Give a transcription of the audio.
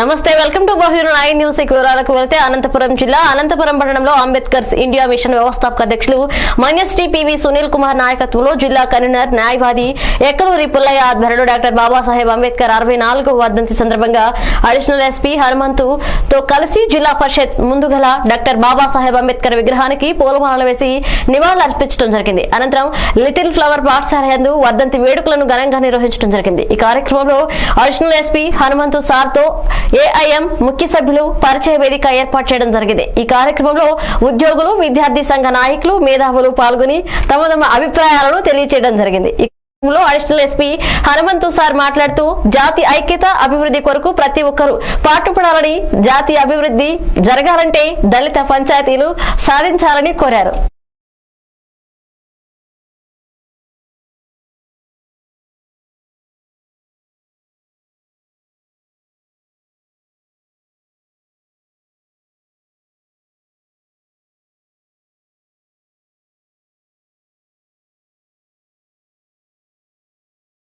నమస్తే welcome to బహ్యూర్ I news. వివరాలకు వెళ్తే అనంతపురం జిల్లా అనంతపురం పట్టణంలో అంబేద్కర్స్ ఇండియా మిషన్ వ్యవస్థాపక అధ్యక్షులు మన్యశ్రీ పివి సునీల్ కుమార్ నాయకత్వంలో జిల్లా కన్వీనర్ న్యాయవాది ఎక్కలూరి పుల్లయ్య ఆధ్వర్యంలో డాక్టర్ బాబాసాహెబ్ అంబేద్కర్ అరవై నాలుగవ వర్ధంతి సందర్భంగా అడిషనల్ ఎస్పీ హనుమంతు తో కలిసి జిల్లా పరిషత్ ముందుగల డాక్టర్ బాబాసాహెబ్ అంబేద్కర్ విగ్రహానికి పూలమాలలు వేసి నివాళులు అర్పించడం జరిగింది. అనంతరం లిటిల్ ఫ్లవర్ పాఠశాల యందు వర్ధంతి వేడుకలను ఘనంగా నిర్వహించడం జరిగింది. ఈ కార్యక్రమంలో అడిషనల్ ఎస్పీ హనుమంతు సార్తో ఏఐఎం ముఖ్య సభ్యులు పరిచయ వేదిక ఏర్పాటు చేయడం జరిగింది. ఈ కార్యక్రమంలో ఉద్యోగులు విద్యార్థి సంఘ నాయకులు మేధావులు పాల్గొని తమ తమ అభిప్రాయాలను తెలియజేయడం జరిగింది. ఈ అడిషనల్ ఎస్పీ హనుమంతు సార్ మాట్లాడుతూ జాతి ఐక్యత అభివృద్ధి కొరకు ప్రతి ఒక్కరూ పాటుపడాలని జాతి అభివృద్ధి జరగాలంటే దళిత పంచాయతీలు సాధించాలని కోరారు.